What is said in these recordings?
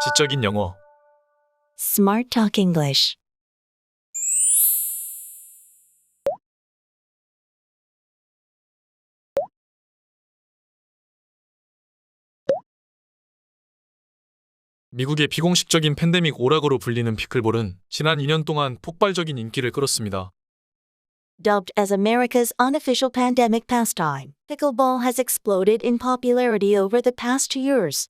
지적인 영어. Smart Talk English. 미국의 비공식적인 팬데믹 오락으로 불리는 피클볼은 지난 2년 동안 폭발적인 인기를 끌었습니다. Dubbed as America's unofficial pandemic pastime, pickleball has exploded in popularity over the past two years.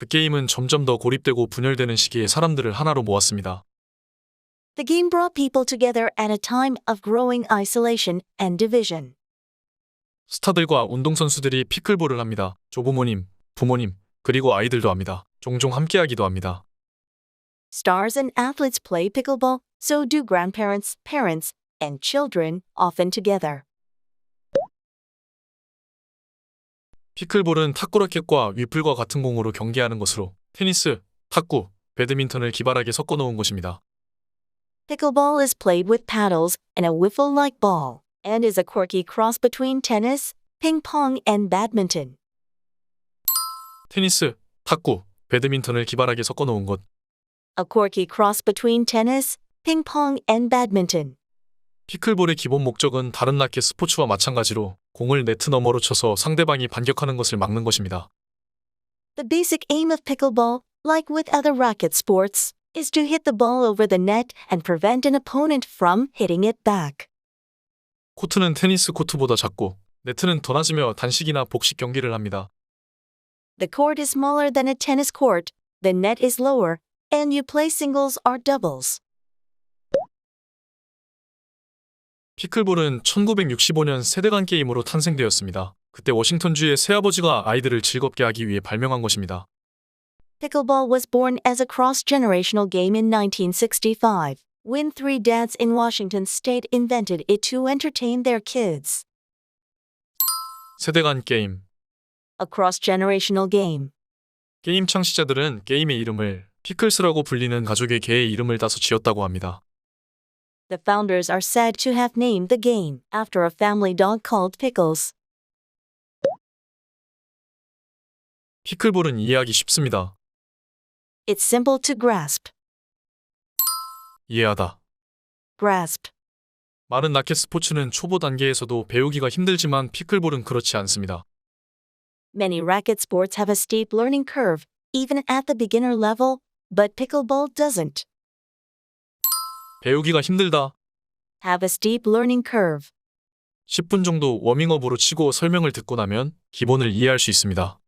그 게임은 점점 더 고립되고 분열되는 시기에 사람들을 하나로 모았습니다. The game brought people together at a time of growing isolation and division. 스타들과 운동선수들이 피클볼을 합니다. 조부모님, 부모님, 그리고 아이들도 합니다. 종종 함께하기도 합니다. Stars and athletes play pickleball, so do grandparents, parents, and children, often together. 피클볼은 탁구 라켓과 위플과 같은 공으로 경기하는 것으로 테니스, 탁구, 배드민턴을 기발하게 섞어 놓은 것입니다. Pickleball is played with paddles and a wiffle like ball, and is a quirky cross between tennis, ping pong, and badminton. 테니스, 탁구, 배드민턴을 기발하게 섞어 놓은 것. A quirky cross between tennis, ping pong, and badminton. 피클볼의 기본 목적은 다른 라켓 스포츠와 마찬가지로 공을 네트 너머로 쳐서 상대방이 반격하는 것을 막는 것입니다. The basic aim of pickleball, like with other racket sports, is to hit the ball over the net and prevent an opponent from hitting it back. 코트는 테니스 코트보다 작고 네트는 더 낮으며 단식이나 복식 경기를 합니다. The court is smaller than a tennis court, the net is lower, and you play singles or doubles. 피클볼은 1965년 세대간 게임으로 탄생되었습니다. 그때 워싱턴주의 새아버지가 아이들을 즐겁게 하기 위해 발명한 것입니다. Pickleball was born as a cross generational game in 1965, when three dads in Washington state invented it to entertain their kids. 세대 간 게임. A cross generational game. 게임 창시자들은 게임의 이름을 피클스라고 불리는 가족의 개의 이름을 따서 지었다고 합니다. The founders are said to have named the game after a family dog called Pickles. 피클볼은 이해하기 쉽습니다. It's simple to grasp. 이해하다. Grasp. 많은 라켓 스포츠는 초보 단계에서도 배우기가 힘들지만 피클볼은 그렇지 않습니다. Many racket sports have a steep learning curve, even at the beginner level, but pickleball doesn't. 배우기가 힘들다. Have a steep learning curve. 10분 정도 워밍업으로 치고 설명을 듣고 나면 기본을 이해할 수 있습니다.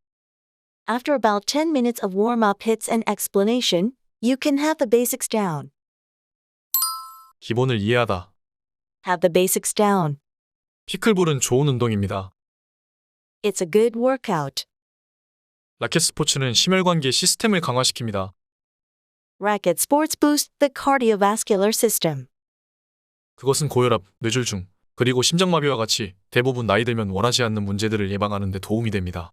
After about 10 minutes of warm up hits and explanation, you can have the basics down. 기본을 이해하다. Have the basics down. 피클볼은 좋은 운동입니다. It's a good workout. 라켓 스포츠는 심혈관계 시스템을 강화시킵니다. Racket sports boost the cardiovascular system. 그것은 고혈압, 뇌졸중, 그리고 심장마비와 같이 대부분 나이 들면 원하지 않는 문제들을 예방하는 데 도움이 됩니다.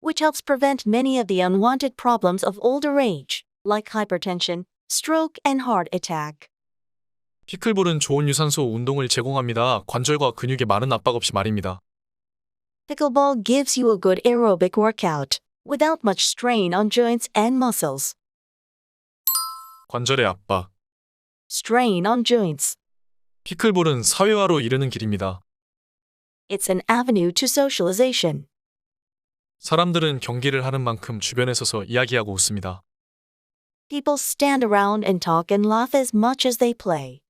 which helps prevent many of the unwanted problems of older age, like hypertension, stroke, and heart attack. 피클볼은 좋은 유산소 운동을 제공합니다. 관절과 근육에 많은 압박 없이 말입니다. Pickleball gives you a good aerobic workout, without much strain on joints and muscles. 관절의 압박. Strain on joints. 피클볼은 사회화로 이르는 길입니다. It's an avenue to socialization. 사람들은 경기를 하는 만큼 주변에 서서 이야기하고 웃습니다. People stand around and talk and laugh as much as they play.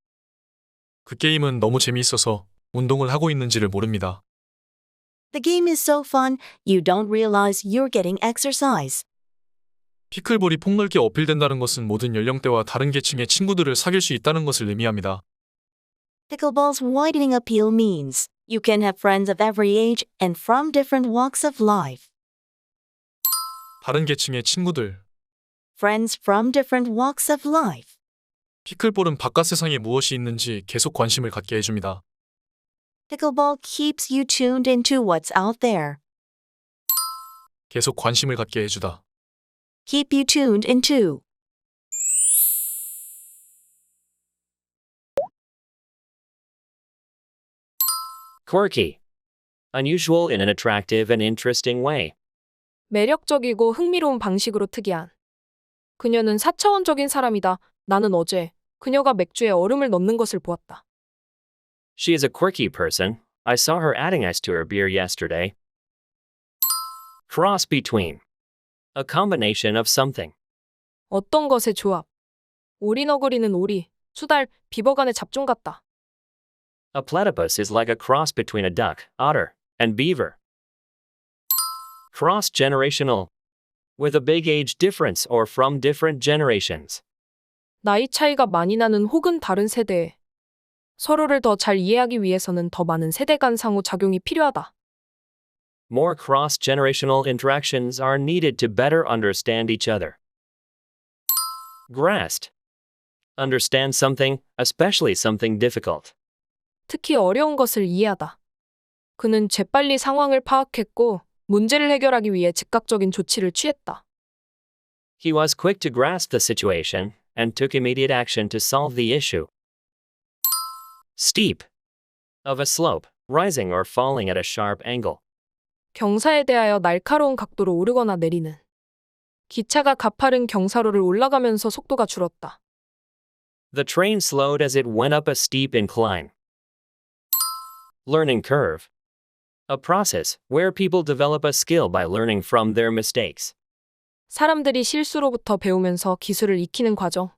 그 게임은 너무 재미있어서 운동을 하고 있는지를 모릅니다. The game is so fun, you don't realize you're getting exercise. 피클볼이 폭넓게 어필된다는 것은 모든 연령대와 다른 계층의 친구들을 사귈 수 있다는 것을 의미합니다. Pickleball's widening appeal means you can have friends of every age and from different walks of life. 다른 계층의 친구들. Friends from different walks of life. 피클볼은 바깥 세상에 무엇이 있는지 계속 관심을 갖게 해줍니다. Pickleball keeps you tuned into what's out there. 계속 관심을 갖게 해주다. Keep you tuned into. Quirky. Unusual in an attractive and interesting way. 매력적이고 흥미로운 방식으로 특이한 그녀는 4차원적인 사람이다. 나는 어제 그녀가 맥주에 얼음을 넣는 것을 보았다. She is a quirky person. I saw her adding ice to her beer yesterday. Cross between. A combination of something. 어떤 것의 조합. 오리너구리는 오리, 수달, 비버 간의 잡종 같다. A platypus is like a cross between a duck, otter, and beaver. Cross generational. With a big age difference or from different generations. 나이 차이가 많이 나는 혹은 다른 세대에 서로를 더 잘 이해하기 위해서는 더 많은 세대 간 상호작용이 필요하다. More cross generational interactions are needed to better understand each other. Grasp. Understand something, especially something difficult. 특히 어려운 것을 이해하다. 그는 재빨리 상황을 파악했고 문제를 해결하기 위해 즉각적인 조치를 취했다. He was quick to grasp the situation and took immediate action to solve the issue. Steep. Of a slope, rising or falling at a sharp angle. 경사에 대하여 날카로운 각도로 오르거나 내리는. 기차가 가파른 경사로를 올라가면서 속도가 줄었다. The train slowed as it went up a steep incline. Learning curve. A process where people develop a skill by learning from their mistakes. 사람들이 실수로부터 배우면서 기술을 익히는 과정.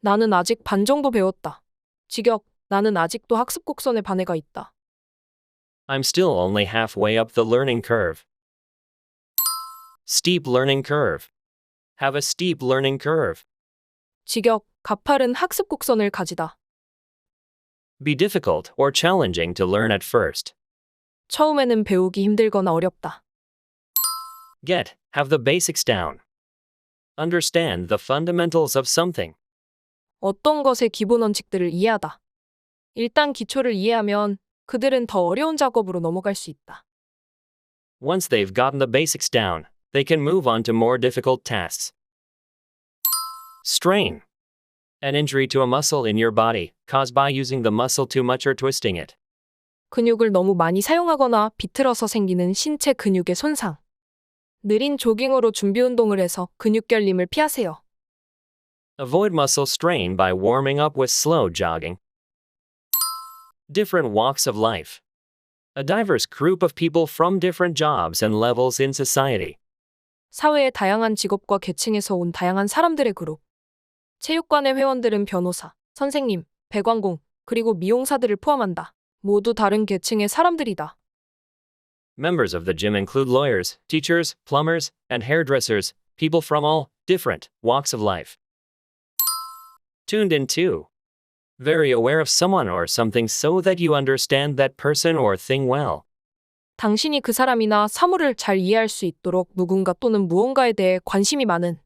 나는 아직 반 정도 배웠다. 직역, 나는 아직도 학습 곡선에 반해가 있다. I'm still only halfway up the learning curve. Steep learning curve. Have a steep learning curve. 직역, 가파른 학습 곡선을 가지다. Be difficult or challenging to learn at first. 처음에는 배우기 힘들거나 어렵다. Get, have the basics down. Understand the fundamentals of something. 어떤 것의 기본 원칙들을 이해하다. 일단 기초를 이해하면 그들은 더 어려운 작업으로 넘어갈 수 있다. Once they've gotten the basics down, they can move on to more difficult tasks. Strain. An injury to a muscle in your body, caused by using the muscle too much or twisting it. 근육을 너무 많이 사용하거나 비틀어서 생기는 신체 근육의 손상. 느린 조깅으로 준비 운동을 해서 근육 결림을 피하세요. Avoid muscle strain by warming up with slow jogging. Different walks of life. A diverse group of people from different jobs and levels in society. 사회의 다양한 직업과 계층에서 온 다양한 사람들의 그룹. 체육관의 회원들은 변호사, 선생님, 배관공, 그리고 미용사들을 포함한다. 모두 다른 계층의 사람들이다. Members of the gym include lawyers, teachers, plumbers, and hairdressers, people from all different walks of life. Tuned into. Very aware of someone or something so that you understand that person or thing well. 당신이 그 사람이나 사물을 잘 이해할 수 있도록 누군가 또는 무언가에 대해 관심이 많은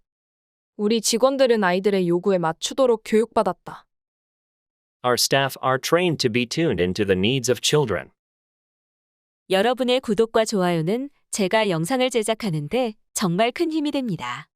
우리 직원들은 아이들의 요구에 맞추도록 교육받았다. Our staff are trained to be tuned into the needs of children. 여러분의 구독과 좋아요는 제가 영상을 제작하는데 정말 큰 힘이 됩니다.